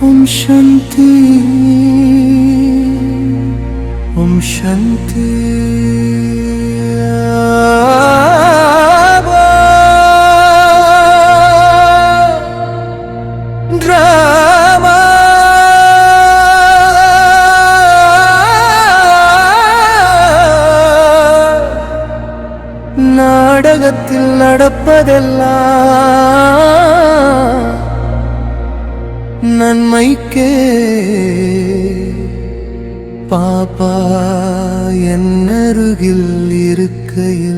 ஓம் சாந்தி ஓம் சாந்தி நாடகத்தில் நடப்பதெல்லாம் கே பாப்பா என்னருகில் இருக்கையே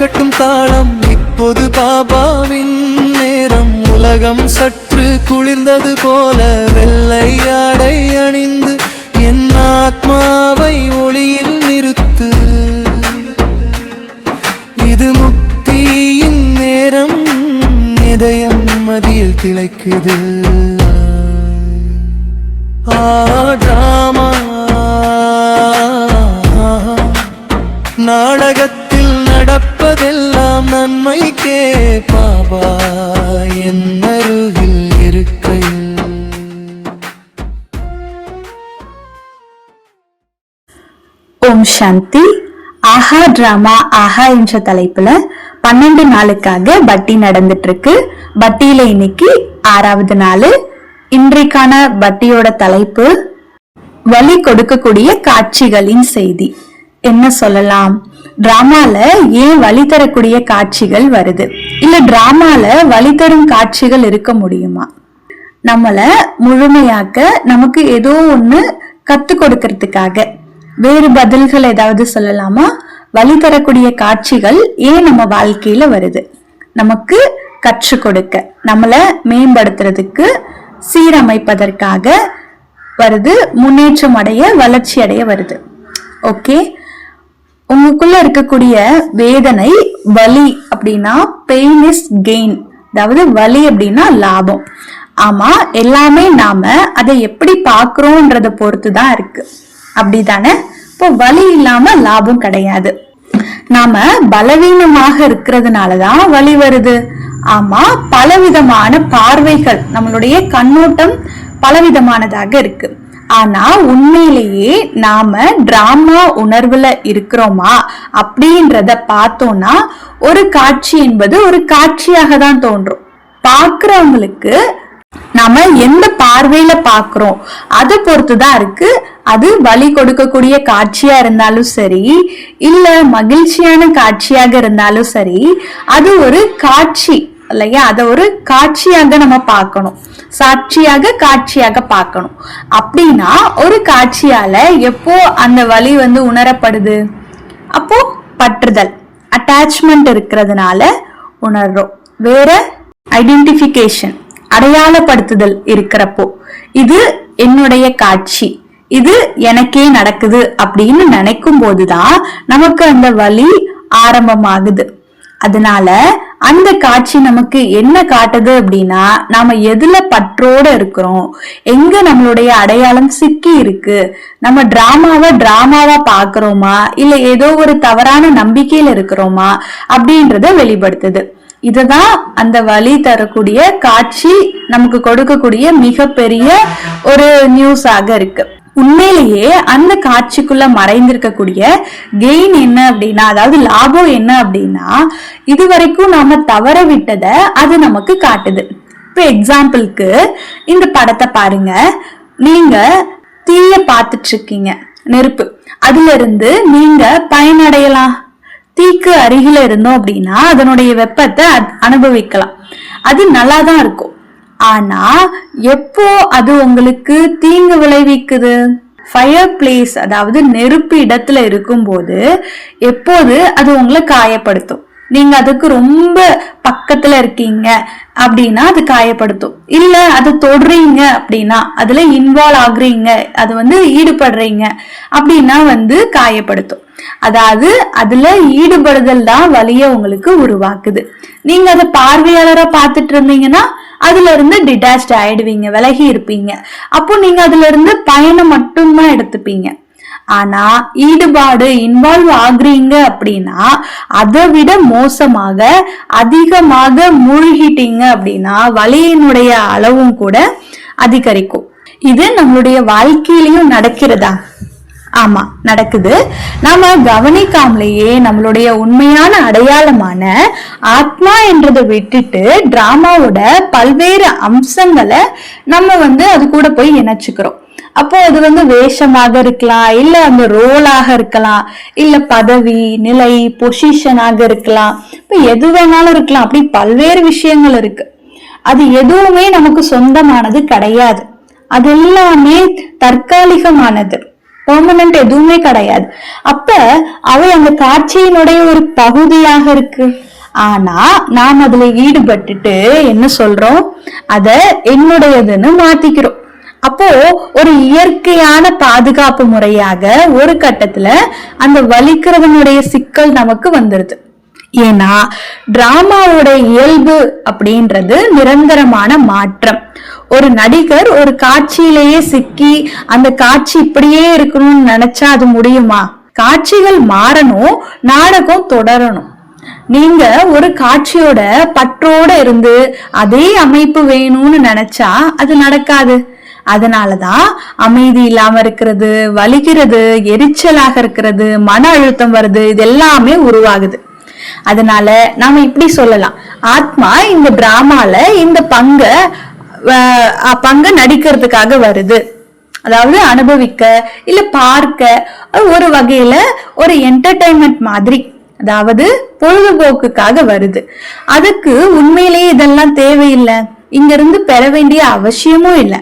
ஒலிக்கட்டும் தாளம். இப்போது பாபாவின் நேரம். உலகம் சற்று குளிர்ந்தது போல வெள்ளை ஆடை அணிந்து என் ஆத்மாவை ஒளியில் நிறுத்து. இது முக்தியின் நேரம். இதயம் மதியில் திளைக்குது. ஓம் சாந்தி. ஆஹா டிராமா ஆஹா என்ற தலைப்புல பன்னெண்டு நாளுக்காக பட்டி நடந்துட்டு இருக்கு பட்டியில இன்னைக்கு ஆறாவது நாள். இன்றைக்கான பட்டியோட தலைப்பு வலி கொடுக்கக்கூடிய காட்சிகளின் செய்தி. என்ன சொல்லலாம்? டிராமால ஏன் வழி தரக்கூடிய காட்சிகள் வருது? இல்ல டிராமால வழி தரும் காட்சிகள் இருக்க முடியுமா? நம்மள முழுமையாக்க நமக்கு ஏதோ ஒண்ணு கத்து கொடுக்கறதுக்காக வேறு பதில்கள் ஏதாவது சொல்லலாமா? வழி தரக்கூடிய காட்சிகள் ஏன் நம்ம வாழ்க்கையில வருது? நமக்கு கற்று கொடுக்க நம்மளை மேம்படுத்துறதுக்கு சீரமைப்பதற்காக வருது முன்னேற்றம் அடைய வளர்ச்சி அடைய வருது. ஓகே? உங்களுக்குள்ள இருக்கக்கூடிய வேதனை வலி அப்படின்னா பெயின் இஸ் கெயின் அதாவது வலி அப்படின்னா லாபம். ஆமா எல்லாமே நாம அதை எப்படி பாக்குறோம்ன்றத பொறுத்து தான் இருக்கு. அப்படிதானே? இப்போ வலி இல்லாம லாபம் கிடையாது. நாம பலவீனமாக இருக்கிறதுனாலதான் வலி வருது. ஆமா பலவிதமான பார்வைகள் நம்மளுடைய கண்ணோட்டம் பலவிதமானதாக இருக்கு. ஆனா உண்மையிலேயே நாம டிராமா உணர்வுல இருக்கிறோமா அப்படின்றத பார்த்தோம்னா ஒரு காட்சி என்பது ஒரு காட்சியாக தான் தோன்றும். பார்க்கிறவங்களுக்கு நாம எந்த பார்வையில பாக்குறோம். அதை பொறுத்துதான் இருக்கு. அது வழி கொடுக்கக்கூடிய காட்சியா இருந்தாலும் சரி இல்ல மகிழ்ச்சியான காட்சியாக இருந்தாலும் சரி அது ஒரு காட்சி இல்லையா? அதை ஒரு காட்சியாக நம்ம பார்க்கணும். சாட்சியாக காட்சியாக பார்க்கணும். அப்படின்னா ஒரு காட்சியால எப்போ அந்த வலி வந்து உணரப்படுது? அப்போ பற்றுதல் அட்டாச்மெண்ட் இருக்கிறதுனால உணர்றோம். வேற ஐடென்டிஃபிகேஷன் அடையாளப்படுத்துதல் இருக்கிறப்போ. இது என்னுடைய காட்சி. இது எனக்கே நடக்குது அப்படின்னு நினைக்கும் போதுதான் நமக்கு அந்த வலி ஆரம்பமாகுது. அதனால அந்த காட்சி நமக்கு என்ன காட்டுது அப்படின்னா நாம எதுல பற்றோட இருக்கிறோம் எங்க நம்மளுடைய அடையாளம் சிக்கி இருக்கு நம்ம டிராமாவை டிராமாவா பாக்குறோமா இல்ல ஏதோ ஒரு தவறான நம்பிக்கையில இருக்கிறோமா அப்படின்றத வெளிப்படுத்துது. இதுதான் அந்த வழி தரக்கூடிய காட்சி நமக்கு கொடுக்கக்கூடிய மிகப்பெரிய ஒரு நியூஸாக இருக்கு. உண்மையிலேயே அந்த காட்சிக்குள்ள மறைந்திருக்கக்கூடிய கெயின் என்ன அப்படின்னா அதாவது லாபம் என்ன அப்படின்னா இது வரைக்கும் நாம தவற விட்டதை அது நமக்கு காட்டுது. இப்போ எக்ஸாம்பிளுக்கு இந்த படத்தை பாருங்க. நீங்க தீய பார்த்துட்டு இருக்கீங்க நெருப்பு. அதுல இருந்து நீங்க பயனடையலாம். தீக்கு அருகில இருந்தோம் அப்படின்னா அதனுடைய வெப்பத்தை அனுபவிக்கலாம். அது நல்லா தான் இருக்கும். ஆனா எப்போ அது உங்களுக்கு தீங்கு விளைவிக்குது? ஃபயர் பிளேஸ் அதாவது நெருப்பு இடத்துல இருக்கும்போது எப்போது அது உங்களை காயப்படுத்தும்? நீங்க அதுக்கு ரொம்ப பக்கத்துல இருக்கீங்க அப்படின்னா அது காயப்படுத்தும். இல்ல அது தொடுறீங்க அப்படின்னா அதுல இன்வால்வ் ஆகுறீங்க அது வந்து ஈடுபடுறீங்க அப்படின்னா வந்து காயப்படுத்தும். அதாவது அதுல ஈடுபடுதல் தான் வழிய உங்களுக்கு உருவாக்குது. நீங்க அதை பார்வையாளரா பார்த்துட்டு இருந்தீங்கன்னா அதுல இருந்து டிட்டாச்ட் ஆயிடுவீங்க விலகி இருப்பீங்க. அப்போ நீங்க அதுல இருந்து பயணம் மட்டும்தான் எடுத்துப்பீங்க. ஆனா ஈடுபாடு இன்வால்வ் ஆகுறீங்க அப்படின்னா அதை விட மோசமாக அதிகமாக மூழ்கிட்டீங்க அப்படின்னா வலியினுடைய அளவும் கூட அதிகரிக்கும். இது நம்மளுடைய வாழ்க்கையிலையும் நடக்கிறதா? ஆமா நடக்குது. நாம கவனிக்காமலேயே நம்மளுடைய உண்மையான அடையாளமான ஆத்மா என்றதை விட்டுட்டு டிராமாவோட பல்வேறு அம்சங்களை நம்ம வந்து அது கூட போய் இணைச்சுக்கிறோம். அப்போ அது வந்து வேஷமாக இருக்கலாம் இல்ல அந்த ரோலாக இருக்கலாம் இல்ல பதவி நிலை பொசிஷனாக இருக்கலாம். இப்ப எது வேணாலும் இருக்கலாம் அப்படி பல்வேறு விஷயங்கள் இருக்கு. அது எதுவுமே நமக்கு சொந்தமானது கிடையாது. அது எல்லாமே தற்காலிகமானது. பெர்மனன்ட் எதுவுமே கிடையாது. அப்ப அவை அந்த காட்சியினுடைய ஒரு பகுதியாக இருக்கு. ஆனா நாம் அதுல ஈடுபட்டுட்டு என்ன சொல்றோம்? அத என்னுடையதுன்னு மாத்திக்கிறோம். அப்போ ஒரு இயற்கையான பாதுகாப்பு முறையாக ஒரு கட்டத்துல அந்த வலிக்கிறவனுடைய சிக்கல் நமக்கு வந்துருது. ஏன்னா டிராமாவோட இயல்பு அப்படின்றது நிரந்தரமான மாற்றம். ஒரு நடிகர் ஒரு காட்சியிலேயே சிக்கி அந்த காட்சி இப்படியே இருக்கணும்னு நினைச்சா அது முடியுமா? காட்சிகள் மாறணும் நாடகம் தொடரணும். நீங்க ஒரு காட்சியோட பற்றோட இருந்து அதே அமைப்பு வேணும்னு நினைச்சா அது நடக்காது. அதனாலதான் அமைதி இல்லாம இருக்கிறது வலிக்கிறது எரிச்சலாக இருக்கிறது மன அழுத்தம் வருது இது எல்லாமே உருவாகுது. அதனால நாம இப்படி சொல்லலாம். ஆத்மா இந்த டிராமால இந்த பங்க பங்க நடிக்கிறதுக்காக வருது. அதாவது அனுபவிக்க இல்ல பார்க்க ஒரு வகையில ஒரு என்டர்டைன்மெண்ட் மாதிரி. அதாவது பொழுதுபோக்குக்காக வருது. அதுக்கு உண்மையிலேயே இதெல்லாம் தேவையில்லை. இங்க இருந்து பெற வேண்டிய அவசியமும் இல்லை.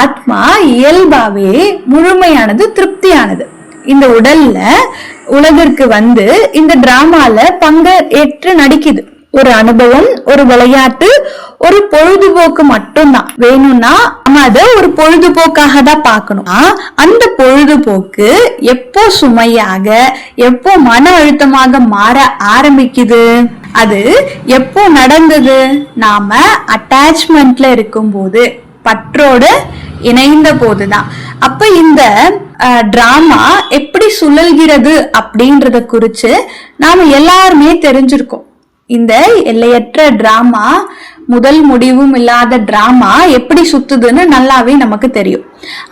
ஆத்மா இயல்பாவே முழுமையானது திருப்தியானது. இந்த உடல்ல உலகிற்கு வந்து இந்த டிராமால பங்க ஏற்று நடிக்குது. ஒரு அனுபவம் ஒரு விளையாட்டு ஒரு பொழுதுபோக்கு மட்டும்தான். வேணும்னா நம்ம அதை ஒரு பொழுதுபோக்காக தான் பார்க்கணும். அந்த பொழுதுபோக்கு எப்போ சுமையாக எப்போ மன அழுத்தமாக மாற ஆரம்பிக்குது? அது எப்போ நடந்தது? நாம அட்டாச்மெண்ட்ல இருக்கும்போது பற்றோடு இணைந்த போதுதான். அப்ப இந்த டிராமா எப்படி சுழல்கிறது அப்படின்றத குறிச்சு நாம எல்லாருமே தெரிஞ்சிருக்கோம். இந்த எல்லையற்ற டிராமா முதல் முடிவும் இல்லாத டிராமா எப்படி சுத்துதுன்னு நல்லாவே நமக்கு தெரியும்.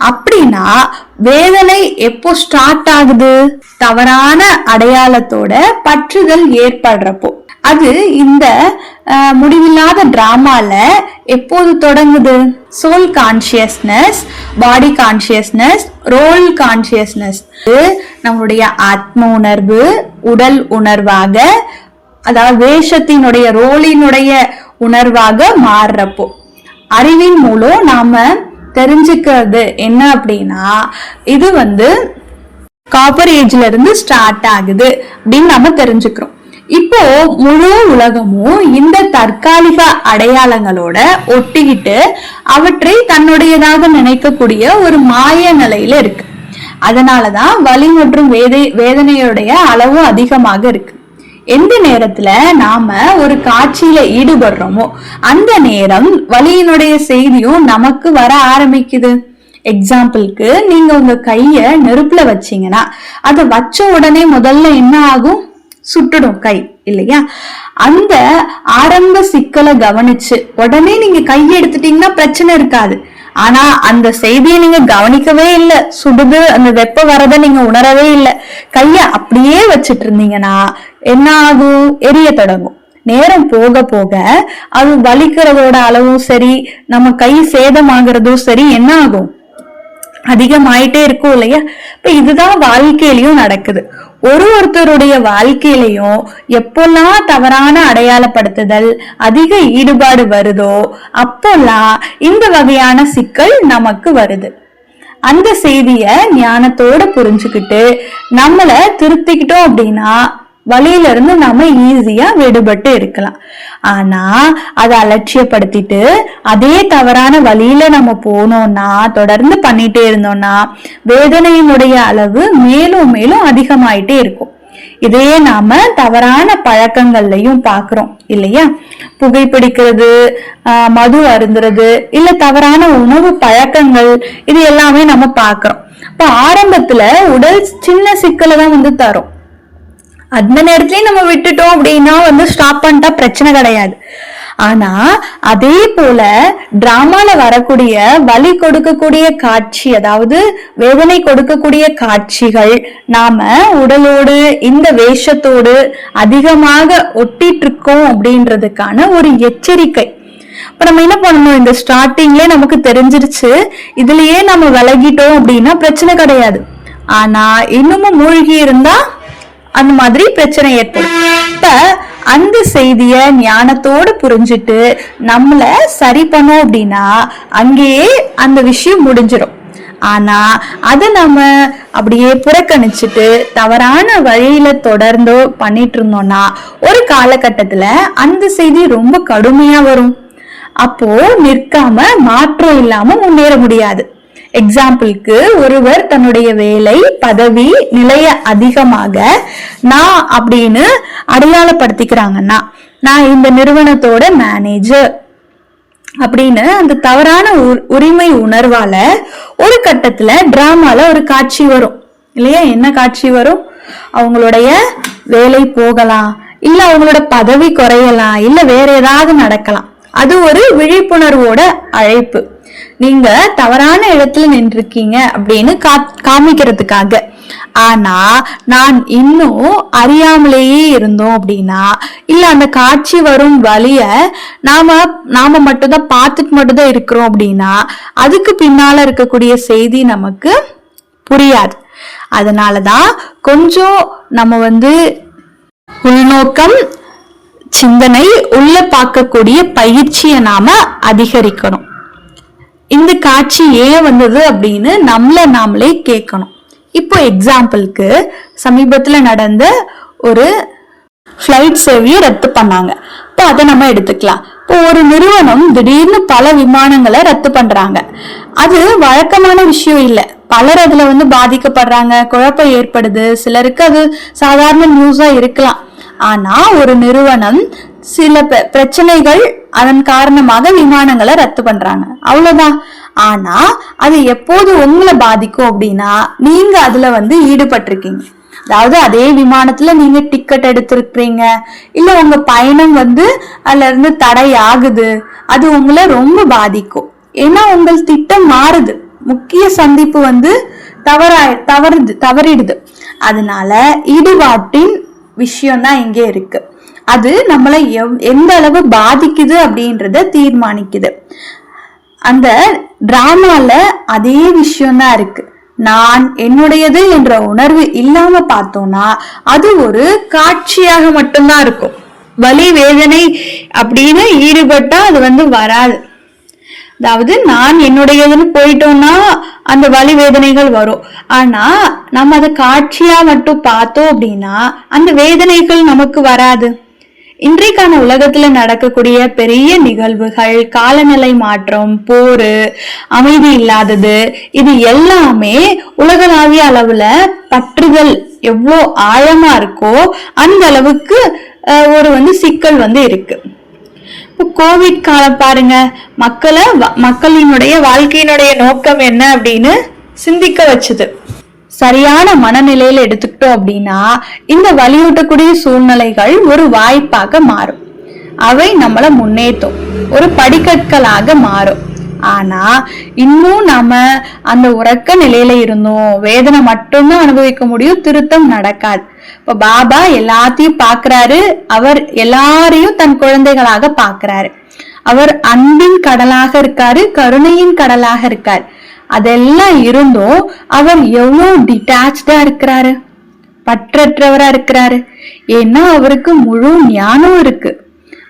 அப்படின்னா வேதனை எப்போ ஸ்டார்ட் ஆகுது? தவறான அடையாளத்தோட பற்றுதல் ஏற்படுறப்போ. அது இந்த முடிவில்லாத டிராமால எப்போது தொடங்குது? Soul consciousness body consciousness role consciousness நம்மளுடைய ஆத்ம உணர்வு உடல் உணர்வாக அதாவது வேஷத்தினுடைய ரோலினுடைய உணர்வாக மாறுறப்போ. அறிவின் மூலம் நாம தெரிஞ்சுக்கிறது என்ன அப்படின்னா இது வந்து காப்பர் ஏஜ்ல இருந்து ஸ்டார்ட் ஆகுது அப்படின்னு நம்ம தெரிஞ்சுக்கிறோம். இப்போ முழு உலகமும் இந்த தற்காலிக அடையாளங்களோட ஒட்டிக்கிட்டு அவற்றை தன்னுடையதாக நினைக்கக்கூடிய ஒரு மாய நிலையில இருக்கு. அதனாலதான் வலி மற்றும் வேதை வேதனையுடைய அளவும் அதிகமாக இருக்கு. எந்த நேரத்துல நாம ஒரு காட்சியில ஈடுபடுறோமோ அந்த நேரம் வலியினுடைய செய்தியும் நமக்கு வர ஆரம்பிக்குது. எக்ஸாம்பிளுக்கு நீங்க உங்க கைய நெருப்புல வச்சீங்கன்னா அதை வச்ச உடனே முதல்ல என்ன ஆகும்? சுட்டுடும் கை இல்லையா? அந்த ஆரம்ப சிக்கலை கவனிச்சு உடனே நீங்க கை எடுத்துட்டீங்கன்னா பிரச்சனை இருக்காது. ஆனா அந்த செய்தியை நீங்க கவனிக்கவே இல்லை. சுடுது அந்த வெப்பம் வரத நீங்க உணரவே இல்லை. கைய அப்படியே வச்சிட்டு இருந்தீங்கன்னா என்ன ஆகும்? எரிய தொடங்கும். நேரம் போக போக அது வலிக்கிறதோட அளவும் சரி நம்ம கை சேதமாகிறதும் சரி என்ன ஆகும்? அதிகமாயிட்டே இருக்கும் இல்லையா? இப்ப இதுதான் வாழ்க்கையிலயும் நடக்குது. ஒரு ஒருத்தருடைய வாழ்க்கையிலையும் எப்பெல்லாம் தவறான அடையாளப்படுத்துதல் அதிக ஈடுபாடு வருதோ அப்போல்லாம் இந்த வகையான சிக்கல் நமக்கு வருது. அந்த செய்திய ஞானத்தோட புரிஞ்சுக்கிட்டு நம்மள திருத்திக்கிட்டோம் அப்படின்னா வழியில இருந்து நம்ம ஈஸியா விடுபட்டு இருக்கலாம். ஆனா அதை அலட்சியப்படுத்திட்டு அதே தவறான வழியில நம்ம போனோம்னா தொடர்ந்து பண்ணிட்டே இருந்தோம்னா வேதனையினுடைய அளவு மேலும் மேலும் அதிகமாயிட்டே இருக்கும். இதையே நாம தவறான பழக்கங்கள்லயும் பாக்குறோம் இல்லையா? புகைப்பிடிக்கிறது மது அருந்துறது இல்ல தவறான உணவு பழக்கங்கள் இது எல்லாமே நம்ம பாக்குறோம். இப்ப ஆரம்பத்துல உடல் சின்ன சிக்கலை தான் வந்து தரும். அந்த நேரத்துலயும் நம்ம விட்டுட்டோம் அப்படின்னா வந்து ஸ்டாப் பண்ணிட்டா பிரச்சனை கிடையாது. ஆனா அதே போல டிராமால வரக்கூடிய வலி கொடுக்கக்கூடிய காட்சி அதாவது வேதனை கொடுக்கக்கூடிய காட்சிகள் நாம உடலோடு இந்த வேஷத்தோடு அதிகமாக ஒட்டிட்டு இருக்கோம் அப்படின்றதுக்கான ஒரு எச்சரிக்கை. இப்ப நம்ம என்ன பண்ணணும்? இந்த ஸ்டார்டிங்லயே நமக்கு தெரிஞ்சிருச்சு. இதுலயே நம்ம விலகிட்டோம் அப்படின்னா பிரச்சனை கிடையாது. ஆனா இன்னமும் மூழ்கி இருந்தா அந்த மாதிரி பிரச்சனை ஏற்படும். இப்ப அந்த செய்திய ஞானத்தோட புரிஞ்சுட்டு நம்மள சரி பண்ணோம் அப்படின்னா அங்கேயே அந்த விஷயம் முடிஞ்சிடும் ஆனா அதை நம்ம அப்படியே புறக்கணிச்சுட்டு தவறான வழியில தொடர்ந்து பண்ணிட்டு இருந்தோம்னா ஒரு காலகட்டத்துல அந்த செய்தி ரொம்ப கடுமையா வரும். அப்போ நிற்காம மாற்றம் இல்லாம முன்னேற முடியாது. எக்ஸாம்பிளுக்கு ஒருவர் தன்னுடைய வேலை பதவி நிலைய அதிகமாக நான் அப்படின்னு அடையாளப்படுத்திக்கிறாங்கன்னா நான் இந்த நிறுவனத்தோட மேனேஜர் அப்படின்னு அந்த தவறான உ- உரிமை உணர்வால ஒரு கட்டத்துல டிராமால ஒரு காட்சி வரும். இல்லையா? என்ன காட்சி வரும்? அவங்களுடைய வேலை போகலாம் இல்ல அவங்களோட பதவி குறையலாம் இல்ல வேற ஏதாவது நடக்கலாம். அது ஒரு விழிப்புணர்வோட அழைப்பு. நீங்க தவறான இடத்துல நின்றுருக்கீங்க அப்படின்னு கா- காமிக்கிறதுக்காக. ஆனா நான் இன்னும் அறியாமலேயே இருந்தோம் அப்படின்னா இல்ல அந்த காட்சி வரும் வழிய நாம நாம மட்டும்தான் பார்த்துட்டு மட்டும்தான் இருக்கிறோம் அப்படின்னா அதுக்கு பின்னால இருக்கக்கூடிய செய்தி நமக்கு புரியாது. அதனாலதான் கொஞ்சம் நம்ம வந்து உள்நோக்கம் சிந்தனை உள்ள பார்க்கக்கூடிய பயிற்சியை நாம அதிகரிக்கணும். இந்த காட்சி ஏன் வந்தது அப்படின்னு நம்மள நாமளே கேட்கணும். இப்போ எக்ஸாம்பிளுக்கு சமீபத்தில் நடந்த ஒரு ஃப்ளைட் சேவையை ரத்து பண்ணாங்க. இப்போ அதை நம்ம எடுத்துக்கலாம். இப்போ ஒரு நிறுவனம் திடீர்னு பல விமானங்களை ரத்து பண்றாங்க. அது வழக்கமான விஷயம் இல்லை. பலர் அதுல வந்து பாதிக்கப்படுறாங்க குழப்பம் ஏற்படுது. சிலருக்கு அது சாதாரண நியூஸா இருக்கலாம். ஆனா ஒரு நிறுவனம் சில பிரச்சனைகள் அதன் காரணமாக விமானங்களை ரத்து பண்றாங்க. அவ்வளவுதான். ஆனா அது எப்போது உங்களை பாதிக்கும் அப்படின்னா நீங்க அதுல வந்து ஈடுபட்டிருக்கீங்க. அதாவது அதே விமானத்துல நீங்க டிக்கெட் எடுத்திருக்கிறீங்க. இல்ல உங்க பயணம் வந்து அதுல இருந்து தடை ஆகுது அது உங்களை ரொம்ப பாதிக்கும். ஏன்னா உங்கள் திட்டம் மாறுது. முக்கிய சந்திப்பு வந்து தவறா தவறுது தவறிடுது. அதனால ஈடுபாட்டின் விஷயம் தான் இங்கே இருக்கு. அது நம்மளை எவ்- எந்த அளவு பாதிக்குது அப்படின்றத தீர்மானிக்குது. அந்த டிராமால அதே விஷயம்தான் இருக்கு. நான் என்னுடையது என்ற உணர்வு இல்லாம பார்த்தோம்னா அது ஒரு காட்சியாக மட்டும்தான் இருக்கும். வலி வேதனை அப்படின்னு ஈடுபட்டா அது வந்து வராது. அதாவது நான் என்னுடையதுன்னு போயிட்டோம்னா அந்த வலி வேதனைகள் வரும். ஆனா நம்ம அதை காட்சியா மட்டும் பார்த்தோம் அப்படின்னா அந்த வேதனைகள் நமக்கு வராது. இன்றைக்கான உலகத்துல நடக்கக்கூடிய பெரிய நிகழ்வுகள் காலநிலை மாற்றம் போரு அமைதி இல்லாதது இது எல்லாமே உலகளாவிய அளவுல பற்றுதல் எவ்வளோ ஆழமா இருக்கோ அந்த அளவுக்கு ஒரு வந்து சிக்கல் வந்து இருக்கு. இப்போ கோவிட் காலம் பாருங்க. மக்களை வ- மக்களினுடைய வாழ்க்கையினுடைய நோக்கம் என்ன அப்படின்னு சிந்திக்க வச்சுது. சரியான மனநிலையில எடுத்துக்கிட்டோம் அப்படின்னா இந்த வலியூட்டக்கூடிய சூழ்நிலைகள் ஒரு வாய்ப்பாக மாறும். அவை நம்மளை முன்னேற்றும் ஒரு படிக்கற்களாக மாறும். ஆனா இன்னும் நாம அந்த உறக்க நிலையில இருந்தோம். வேதனை மட்டும்தான் அனுபவிக்க முடியும். திருத்தம் நடக்காது. இப்ப பாபா எல்லாத்தையும் பாக்குறாரு. அவர் எல்லாரையும் தன் குழந்தைகளாக பாக்குறாரு. அவர் அன்பின் கடலாக இருக்காரு. கருணையின் கடலாக இருக்கார். அதெல்லாம் இருந்தும் அவர் எவ்வளோ டிட்டாச்சா இருக்கிறாரு பற்றற்றவரா இருக்கிறாரு. ஏன்னா அவருக்கு முழு ஞானம் இருக்கு.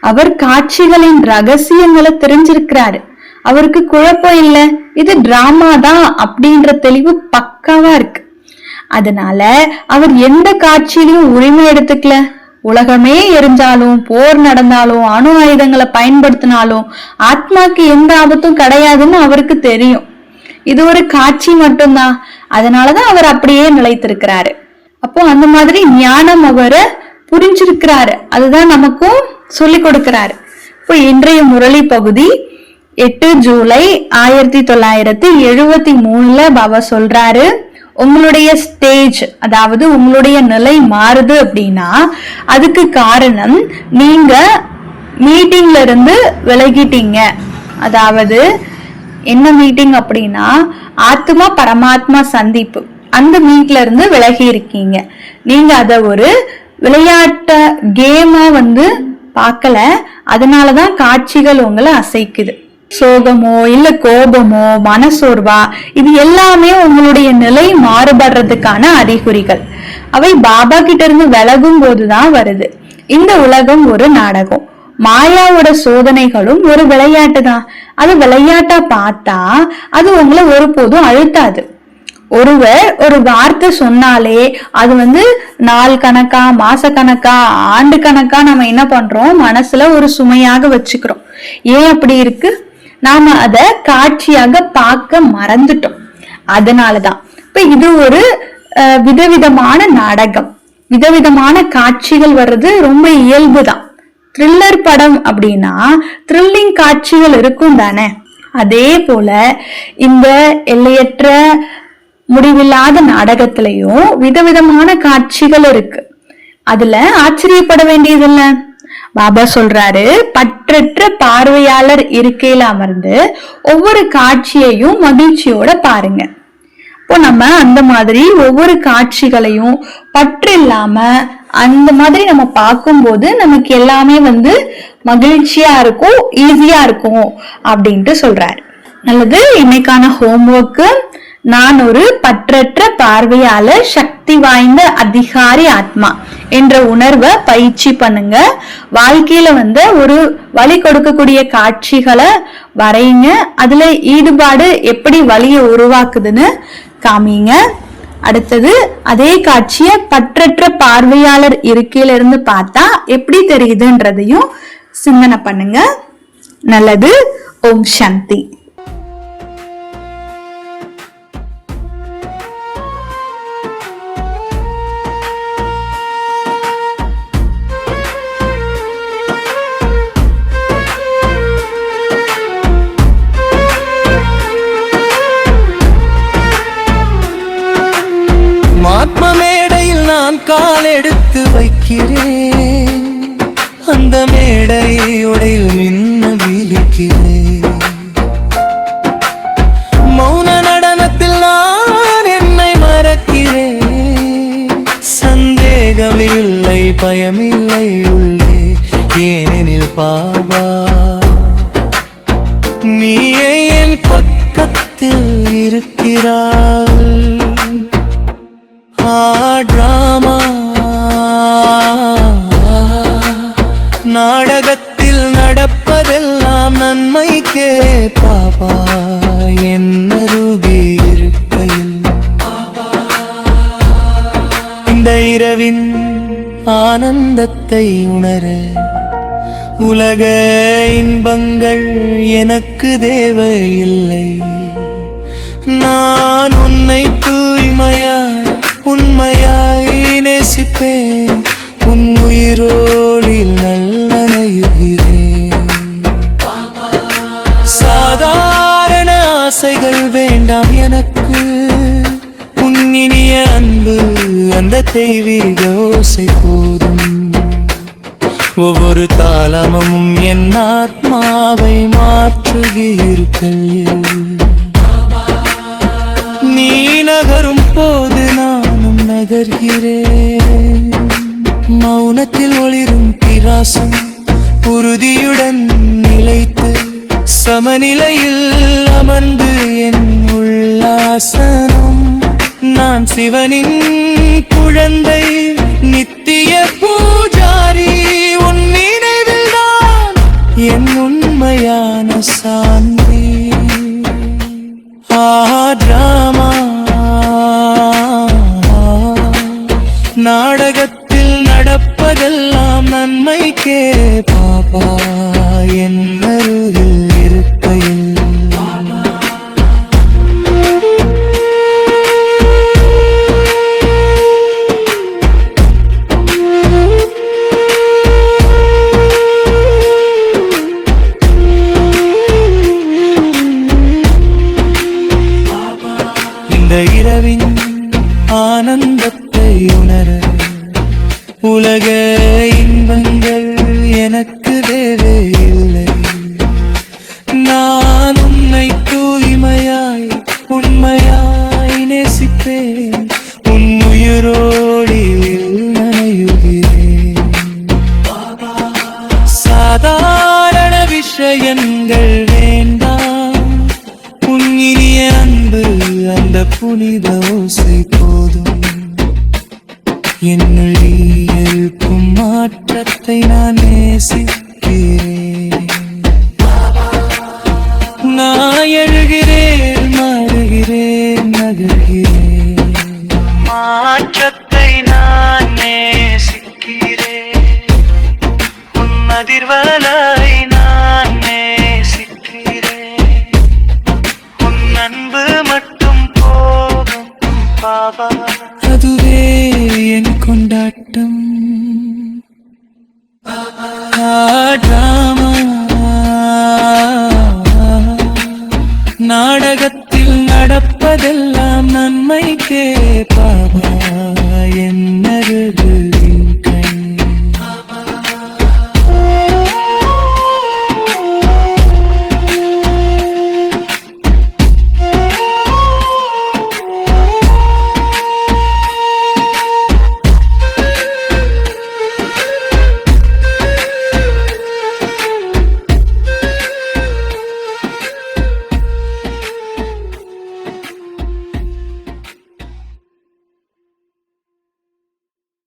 அவர் காட்சிகளின் ரகசியங்களை தெரிஞ்சிருக்கிறாரு. அவருக்கு குழப்பம் இல்லை இது டிராமா தான் அப்படின்ற தெளிவு பக்காவா இருக்கு. அதனால அவர் எந்த காட்சியிலையும் உரிமை எடுத்துக்கல. உலகமே எரிஞ்சாலும் போர் நடந்தாலும் அணு ஆயுதங்களை பயன்படுத்தினாலும் ஆத்மாக்கு எந்த ஆபத்தும் கிடையாதுன்னு அவருக்கு தெரியும். இது ஒரு காட்சி மட்டும்தான் அதனாலதான் அவர் அப்படியே நிலைத்திருக்கிறாரு. அப்போ அந்த மாதிரி ஞானம் அவரை புரிஞ்சிருக்கிறாரு. அதுதான் நமக்கும் சொல்லி கொடுக்கிறாரு. இப்போ இன்றைய முரளி பகுதி எட்டு ஜூலை ஆயிரத்தி தொள்ளாயிரத்தி எழுபத்தி மூணுல பாபா சொல்றாரு உங்களுடைய ஸ்டேஜ் அதாவது உங்களுடைய நிலை மாறுது அப்படின்னா அதுக்கு காரணம் நீங்க மீட்டிங்ல இருந்து விலகிட்டீங்க. அதாவது என்ன மீட்டிங் அப்படின்னா ஆத்மா பரமாத்மா சந்திப்பு. அந்த மீட்ல இருந்து விலகி இருக்கீங்க. நீங்க அதை ஒரு விளையாட்ட கேமா வந்து பார்க்கல. அதனாலதான் காட்சிகள் உங்களை அசைக்குது. சோகமோ இல்ல கோபமோ மனசோர்வா இது எல்லாமே உங்களுடைய நிலை மாறுபடுறதுக்கான அறிகுறிகள். அவை பாபா கிட்ட இருந்து விலகும் போதுதான் வருது. இந்த உலகம் ஒரு நாடகம். மாயாவோட சோதனைகளும் ஒரு விளையாட்டு தான் அது விளையாட்டா பார்த்தா அது உங்களை ஒருபோதும் அழுத்தாது. ஒருவர் ஒரு வார்த்தை சொன்னாலே அது வந்து நாள் கணக்கா மாச கணக்கா ஆண்டு கணக்கா நம்ம என்ன பண்றோம்? மனசுல ஒரு சுமையாக வச்சுக்கிறோம். ஏன் அப்படி இருக்கு? நாம அத காட்சியாக பார்க்க மறந்துட்டோம். அதனாலதான். இப்ப இது ஒரு அஹ், விதவிதமான நாடகம். விதவிதமான காட்சிகள் வர்றது ரொம்ப இயல்பு தான் த்ரில்லர் படம் அப்படின்னா த்ரில்லிங் காட்சிகள் இருக்கும் தானே? அதே போல இந்த எல்லையற்ற முடிவில்லாத நாடகத்திலையும் விதவிதமான காட்சிகள் இருக்கு. அதுல ஆச்சரியப்பட வேண்டியதில்ல. பாபா சொல்றாரு பற்றற்ற பார்வையாளர் இருக்கையில அமர்ந்து ஒவ்வொரு காட்சியையும் மகிழ்ச்சியோட பாருங்க. இப்போ நம்ம அந்த மாதிரி ஒவ்வொரு காட்சிகளையும் பற்று இல்லாம அந்த மாதிரி நம்ம பார்க்கும்போது நமக்கு எல்லாமே வந்து மகிழ்ச்சியா இருக்கும் ஈஸியா இருக்கும் அப்படின்ட்டு சொல்றாரு. நல்லது இன்னைக்கான ஹோம்ஒர்க்கு நான் ஒரு பற்றற்ற பார்வையாளர் சக்தி வாய்ந்த அதிகாரி ஆத்மா என்ற உணர்வை பயிற்சி பண்ணுங்க. வாழ்க்கையில வந்து ஒரு வழி கொடுக்கக்கூடிய காட்சிகளை வரையுங்க. அதுல ஈடுபாடு எப்படி வழியை உருவாக்குதுன்னு காமிங்க. அடுத்தது அதே காட்சியை பற்றற்ற பார்வையாளர் இருக்கையில இருந்து பார்த்தா எப்படி தெரியுதுன்றதையும் சிந்தனை பண்ணுங்க. நல்லது. ஓம் சாந்தி. கால் எடுத்து வைக்கிறேன். அந்த மேடையுடைய மின்ன விழிக்கிறேன். மௌன நடனத்தில் நான் என்னை மறக்கிறேன். சந்தேகமில்லை பயமில்லை இந்த ஆனந்தத்தை உணர உலக இன்பங்கள் எனக்கு தேவையில்லை நான் உன்னை தூய்மையாய் உண்மையாய் நேசிப்பேன். உன் உயிரோடில் நல்லனையுகிறேன் சாதாரண ஆசைகள் வேண்டாம் எனக்கு அந்த தெய்வீக ஓசை போதும். ஒவ்வொரு தாளமும் என் ஆத்மாவை மாற்றுகிறீர்கள். நீ நகரும் போது நானும் நகர்கிறேன். மௌனத்தில் ஒளிரும் பிராசம் உறுதியுடன் நிலைத்து சமநிலையில் அமர்ந்து என் உள்ளாசனம் நான் சிவனின் குழந்தை நித்திய பூஜாரி உன் நினைவில் நான் என் உண்மையான சாந்தி. ஆட்ராமா நாடகத்தில் நடப்பதெல்லாம் நன்மைக்கே பாபா என் 负你的 டிராமா நாடகத்தில் நடப்பதெல்லாம் நன்மைக்கே